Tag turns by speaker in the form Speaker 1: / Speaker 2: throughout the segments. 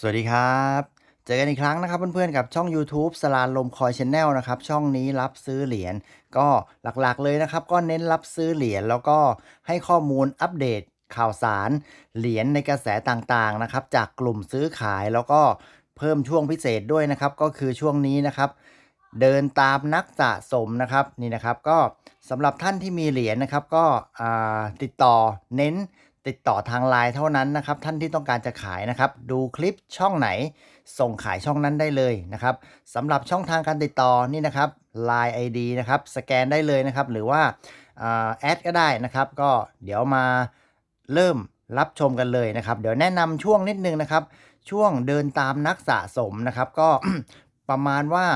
Speaker 1: สวัสดีครับ เจอกันอีกครั้งนะครับเพื่อนๆกับช่อง YouTube สลาลมคอยชแนลนะครับช่องนี้รับซื้อเหรียญก็หลักๆเลยนะครับ ก็เน้นรับซื้อเหรียญแล้วก็ให้ข้อมูลอัปเดตข่าวสารเหรียญในกระแสต่างๆนะครับ จากกลุ่มซื้อขายแล้วก็เพิ่มช่วงพิเศษด้วยนะครับ ก็คือช่วงนี้นะครับ เดินตามนักสะสมนะครับนี่นะครับ ก็สำหรับท่านที่มีเหรียญนะครับ ก็ติดต่อเน้น ติดต่อทางไลน์เท่านั้นนะครับท่านที่ต้องการจะขายนะครับ ดูคลิปช่องไหน ส่งขายช่องนั้นได้เลยนะครับสำหรับช่องทางการติดต่อนี่นะครับ Line ID นะครับสแกนได้เลยนะครับ หรือว่าแอดก็ได้นะครับ ก็เดี๋ยวมาเริ่มรับชมกันเลยนะครับ เดี๋ยวแนะนำช่วงนิดนึงนะครับ ช่วงเดินตามนักสะสมนะครับ ก็ประมาณว่า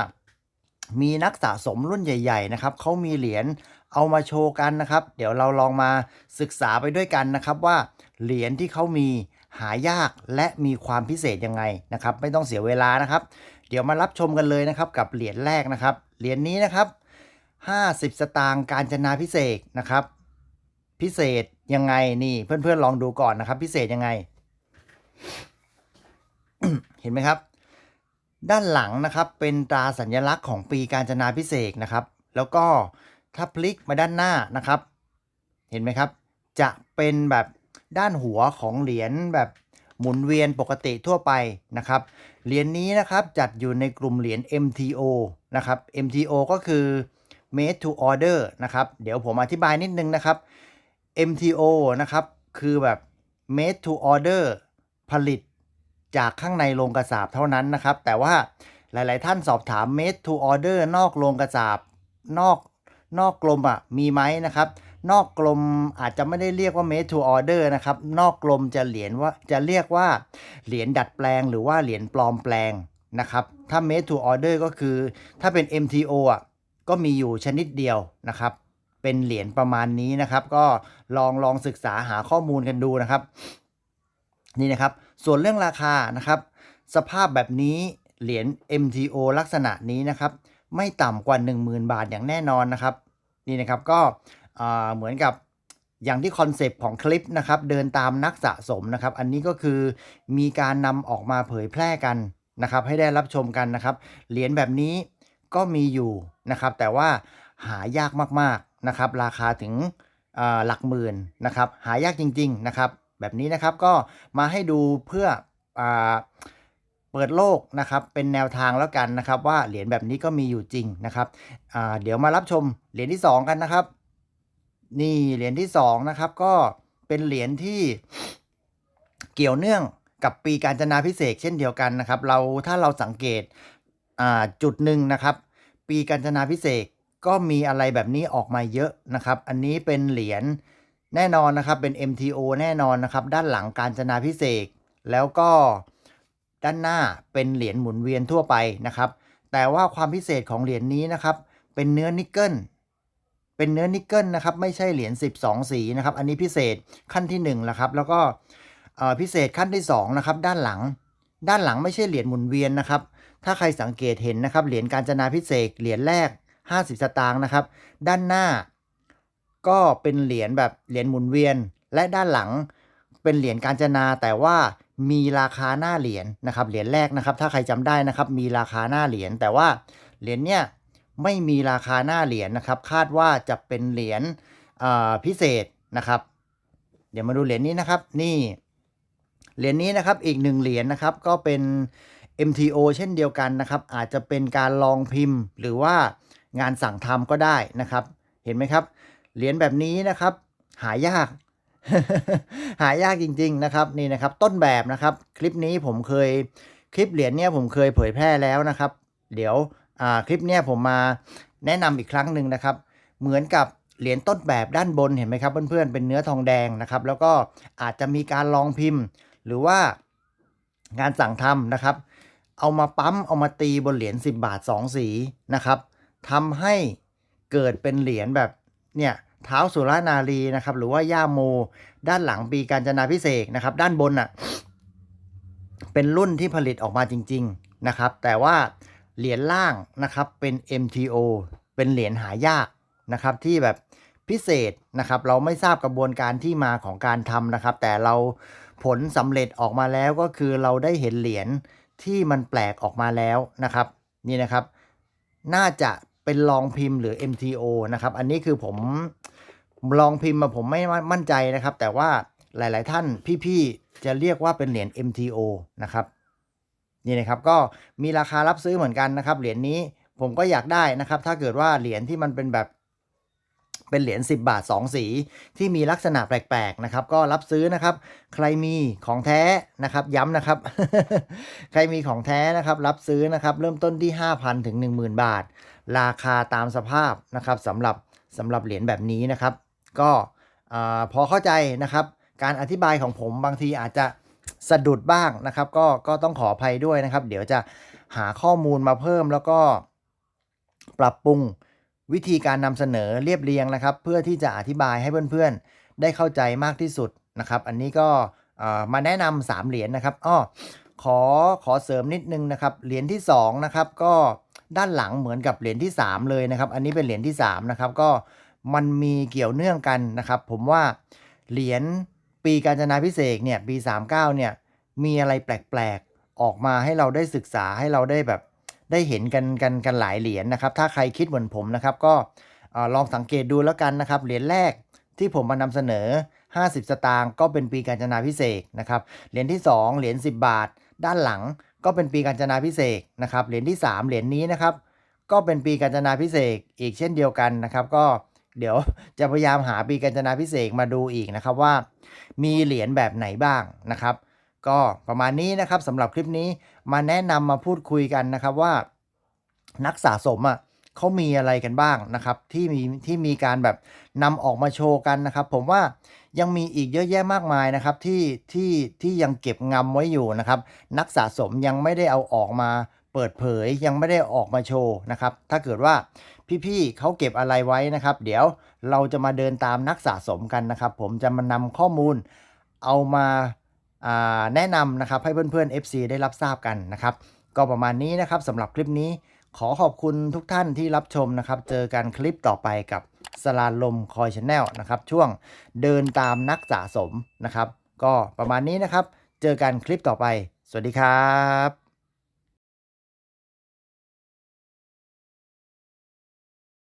Speaker 1: มีนักสะสมรุ่นใหญ่ ๆ นะครับเขามีเหรียญ เอามาโชว์กันนะครับ เดี๋ยวเราลองมาศึกษาไปด้วยกันนะครับว่าเหรียญที่เขามีหายากและมีความพิเศษยังไงนะครับ ไม่ต้องเสียเวลานะครับ เดี๋ยวมารับชมกันเลยนะครับกับเหรียญแรกนะครับเหรียญนี้นะครับ 50 สตางค์การจนาพิเศษนะครับ พิเศษยังไงนี่เพื่อนๆลองดูก่อนนะครับ พิเศษยังไง เห็นไหมครับ ด้านหลังนะครับเป็นตราสัญลักษณ์ของปีการจนาพิเศษนะครับ แล้วก็ ถ้าพลิกมาด้านหน้านะครับ เห็นไหมครับ จะเป็นแบบด้านหัวของเหรียญแบบหมุนเวียนปกติทั่วไปนะครับ เหรียญนี้นะครับจัดอยู่ในกลุ่มเหรียญ MTO นะครับ MTO ก็คือ made to order นะครับ เดี๋ยวผมอธิบายนิดนึงนะครับ MTO นะครับ คือแบบ made to order ผลิตจากข้างในโรงกระสาบเท่านั้นนะครับ แต่ว่าหลาย ๆ ท่านสอบถาม made to order นอกโรงกระสาบนอก นอกกลมอะมีไหมนะครับ นอกกลมอาจจะไม่ได้เรียกว่า made to order นะครับ นอกกลมจะเหรียญว่าจะเรียกว่าเหรียญดัดแปลงหรือว่าเหรียญปลอมแปลงนะครับ ถ้า made to order ก็คือ ถ้าเป็น MTO อะก็มีอยู่ชนิดเดียวนะครับ เป็นเหรียญประมาณนี้นะครับ ก็ลองลองศึกษาหาข้อมูลกันดูนะครับ นี่นะครับ ส่วนเรื่องราคานะครับ สภาพแบบนี้เหรียญ MTO ลักษณะนี้นะครับ ไม่ต่ำกว่า 10,000 บาทอย่างแน่นอนนะครับ นี่นะครับก็เหมือนกับอย่างที่คอนเซปต์ของคลิปนะครับเดินตามนักสะสมนะครับ อันนี้ก็คือมีการนำออกมาเผยแพร่กันนะครับ ให้ได้รับชมกันนะครับ เหรียญแบบนี้ก็มีอยู่นะครับ แต่ว่าหายากมากๆนะครับ ราคาถึงหลักหมื่นนะครับ หายากจริง ๆนะครับ แบบนี้นะครับก็มาให้ดูเพื่ออ เปิดโลกนะครับเป็นแนวทางแล้วกันนะครับ ว่าเหรียญแบบนี้ก็มีอยู่จริงนะครับเดี๋ยวมารับชมเหรียญที่ 2 กันนะครับ นี่เหรียญที่2นะครับก็เป็นเหรียญที่เกี่ยวเนื่องกับปีการจนาพิเศษกเช่นเดียวกันนะครับ เราถ้าเราสังเกตจุดหนึ่งนะครับ ปีการจนาพิเศษกก็มีอะไรแบบนี้ออกมาเยอะนะครับ อันนี้เป็นเหรียญแน่นอนนะครับเป็น MTO แน่นอนนะครับ ด้านหลังการจนาพิเศษกแล้วก็ ด้านหน้าเป็นเหรียญหมุนเวียนทั่วไปนะครับ แต่ว่าความพิเศษของเหรียญนี้นะครับ เป็นเนื้อนิกเกิลเป็นเนื้อนิกเกิลนะครับ ไม่ใช่เหรียญ12 สีนะครับ อันนี้พิเศษขั้นที่1แล้วครับ แล้วก็พิเศษขั้นที่2นะครับ ด้านหลัง ด้านหลังไม่ใช่เหรียญหมุนเวียนนะครับ ถ้าใครสังเกตเห็นนะครับ เหรียญการจนาพิเศษ เหรียญแรก 50 สตางค์นะครับ ด้านหน้า ก็เป็นเหรียญแบบเหรียญหมุนเวียน และด้านหลังเป็นเหรียญการจนาแต่ว่า มีราคาหน้าเหรียญนะครับเหรียญแรกนะครับ ถ้าใครจำได้นะครับ มีราคาหน้าเหรียญแต่ว่าเหรียญเนี้ยไม่มีราคาหน้าเหรียญนะครับ คาดว่าจะเป็นเหรียญพิเศษนะครับ เดี๋ยวมาดูเหรียญนี้นะครับ นี่เหรียญนี้นะครับอีกหนึ่งเหรียญนะครับ ก็เป็น MTO เช่นเดียวกันนะครับ อาจจะเป็นการลองพิมพ์ หรือว่างานสั่งทำก็ได้นะครับ เห็นไหมครับเหรียญแบบนี้นะครับ หายาก หายากจริง ๆ นะครับนี่นะครับ ต้นแบบนะครับ คลิปนี้ผมเคยคลิปเหรียญเนี่ยผมเคยเผยแพร่แล้วนะครับ เดี๋ยวอ่าคลิปเนี่ยผมมาแนะนำอีกครั้งหนึ่งนะครับ เหมือนกับเหรียญต้นแบบด้านบนเห็นไหมครับเพื่อนๆเป็นเนื้อทองแดงนะครับ แล้วก็อาจจะมีการลองพิมพ์ หรือว่างานสั่งทำนะครับ เอามาปั๊มเอามาตีบนเหรียญ10 บาท 2 สีนะครับทำให้เกิดเป็นเหรียญแบบเนี่ย เท้าสุรานารีนะครับ หรือว่าย่าโม ด้านหลังปีการจนาพิเศษนะครับ ด้านบนอะเป็นรุ่นที่ผลิตออกมาจริง ๆนะครับ แต่ว่าเหรียญล่างนะครับเป็น MTO เป็นเหรียญหายากนะครับ ที่แบบพิเศษนะครับ เราไม่ทราบกระบวนการที่มาของการทำนะครับ แต่เราผลสำเร็จออกมาแล้วก็คือเราได้เห็นเหรียญที่มันแปลกออกมาแล้วนะครับ นี่นะครับ น่าจะเป็นลองพิมพ์หรือ MTO นะครับ อันนี้คือผม ลองพิมพ์มาผมไม่มั่นใจนะครับ แต่ว่าหลาย ๆ ท่านพี่ๆจะเรียกว่าเป็นเหรียญ MTO นะครับนี่นะครับก็มีราคารับซื้อเหมือนกันนะครับ เหรียญนี้ผมก็อยากได้นะครับ ถ้าเกิดว่าเหรียญที่มันเป็นแบบเป็นเหรียญ10 บาท 2 สี ที่มีลักษณะแปลกๆนะครับ ก็รับซื้อนะครับ ใครมีของแท้นะครับ ย้ำนะครับ ใครมีของแท้นะครับ รับซื้อนะครับ เริ่มต้นที่ 5,000ถึง10,000 บาท ราคาตามสภาพนะครับสำหรับสำหรับเหรียญแบบนี้นะครับ ก็พอเข้าใจนะครับ การอธิบายของผมบางทีอาจจะสะดุดบ้างนะครับ ก็ก็ต้องขออภัยด้วยนะครับ เดี๋ยวจะหาข้อมูลมาเพิ่มแล้วก็ปรับปรุงวิธีการนำเสนอเรียบเรียงนะครับ เพื่อที่จะอธิบายให้เพื่อนๆ ได้เข้าใจมากที่สุดนะครับ อันนี้ก็มาแนะนำสามเหรียญนะครับอ้อขอขอเสริมนิดนึงนะครับเหรียญที่สองนะครับก็ด้านหลังเหมือนกับเหรียญที่สามเลยนะครับ อันนี้เป็นเหรียญที่สามนะครับก็ มันมีเกี่ยวเนื่องกันนะครับ ผมว่าเหรียญปีการจนาพิเศษกเนี่ยปี 39เนี่ยมีอะไรแปลกๆ ออกมาให้เราได้ศึกษาให้เราได้แบบได้เห็นกันกันกันหลายเหรียญนะครับ ถ้าใครคิดเหมือนผมนะครับ ก็ลองสังเกตดูแล้วกันนะครับ เหรียญแรกที่ผมมานำเสนอ 50 สตางค์ก็เป็นปีการจนาพิเศษกนะครับ เหรียญที่ 2 เหรียญ10 บาท ด้านหลังก็เป็นปีการจนาพิเศษกนะครับ เหรียญที่ 3 เหรียญนี้นะครับ ก็เป็นปีการจนาพิเศษกอีกเช่นเดียวกันนะครับ ก็ เดี๋ยวจะพยายามหาปีการจนาพิเศษกมาดูอีกนะครับว่า มีเหรียญแบบไหนบ้างนะครับ ก็ประมาณนี้นะครับสำหรับคลิปนี้มาแนะนำมาพูดคุยกันนะครับว่า นักสะสมอะเขามีอะไรกันบ้างนะครับ ที่มีที่มีการแบบนำออกมาโชว์กันนะครับ ผมว่ายังมีอีกเยอะแยะมากมายนะครับ ที่ที่ที่ยังเก็บงำไว้อยู่นะครับ นักสะสมยังไม่ได้เอาออกมาเปิดเผยยังไม่ได้ออกมาโชว์นะครับ ถ้าเกิดว่า พี่ๆเขาเก็บอะไรไว้นะครับ เดี๋ยวเราจะมาเดินตามนักสะสมกันนะครับ ผมจะมานำข้อมูลเอามาาแนะนำนะครับให้เพื่อนๆ FC ได้รับทราบกันนะครับ ก็ประมาณนี้นะครับสำหรับคลิปนี้ขอขอบคุณทุกท่านที่รับชมนะครับ เจอกันคลิปต่อไปกับสลาลมคอยชาแนลนะครับ ช่วงเดินตามนักสะสมนะครับ ก็ประมาณนี้นะครับ เจอกันคลิปต่อไป สวัสดีครับ